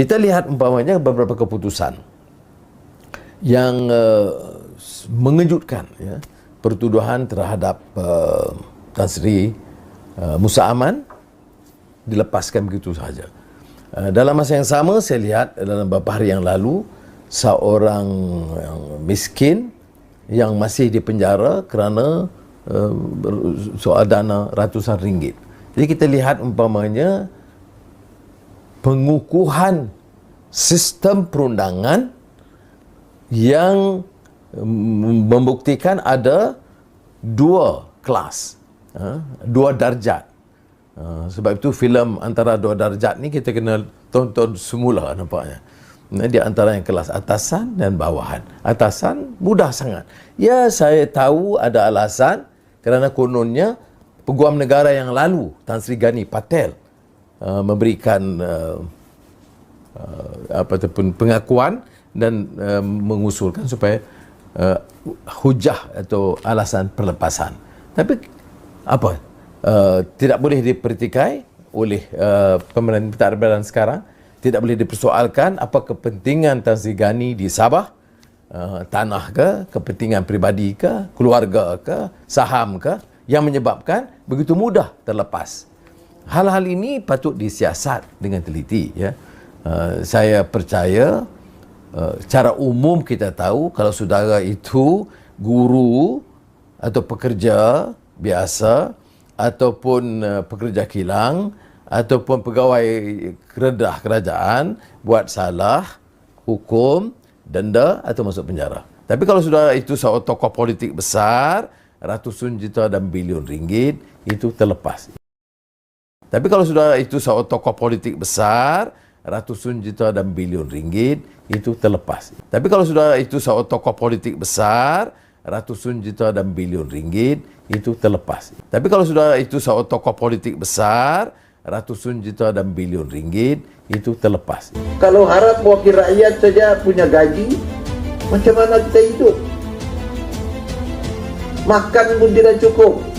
kita lihat umpamanya beberapa keputusan yang uh, mengejutkan ya pertuduhan terhadap uh, Tan Sri uh, Musa Aman dilepaskan begitu saja. Uh, dalam masa yang sama saya lihat dalam beberapa hari yang lalu seorang yang miskin yang masih di penjara kerana uh, soal dana ratusan ringgit. Jadi kita lihat umpamanya pengukuhan sistem perundangan yang mm, membuktikan ada dua kelas, ha, dua darjat. Ha, sebab itu filem antara dua darjat ni kita kena tonton semula nampaknya. Di antara yang kelas atasan dan bawahan. Atasan mudah sangat. Ya saya tahu ada alasan kerana kononnya peguam negara yang lalu Tan Sri Gani Patel uh, memberikan uh, uh, apa tu pun pengakuan dan uh, mengusulkan supaya uh, hujah atau alasan perlepasan. Tapi apa? Uh, tidak boleh dipertikai oleh uh, pemerintah Taliban sekarang. Tidak boleh dipersoalkan apa kepentingan Tan Sri Gani di Sabah. Uh, tanah ke, kepentingan pribadi ke, keluarga ke, saham ke yang menyebabkan begitu mudah terlepas. Hal-hal ini patut disiasat dengan teliti ya. Uh, saya percaya uh, secara umum kita tahu kalau saudara itu guru atau pekerja biasa ataupun uh, pekerja kilang ataupun pegawai keredah kerajaan buat salah hukum denda atau masuk penjara. Tapi kalau saudara itu seorang tokoh politik besar ratusan juta dan bilion ringgit itu terlepas. Tapi kalau saudara itu seorang tokoh politik besar ratusan juta dan bilion ringgit itu terlepas. Tapi kalau saudara itu seorang tokoh politik besar ratusan juta dan bilion ringgit itu terlepas. Tapi kalau saudara itu seorang tokoh politik besar ratusan juta dan bilion ringgit itu terlepas. Kalau harap wakil rakyat saja punya gaji, macam mana kita hidup? Makan pun tidak cukup.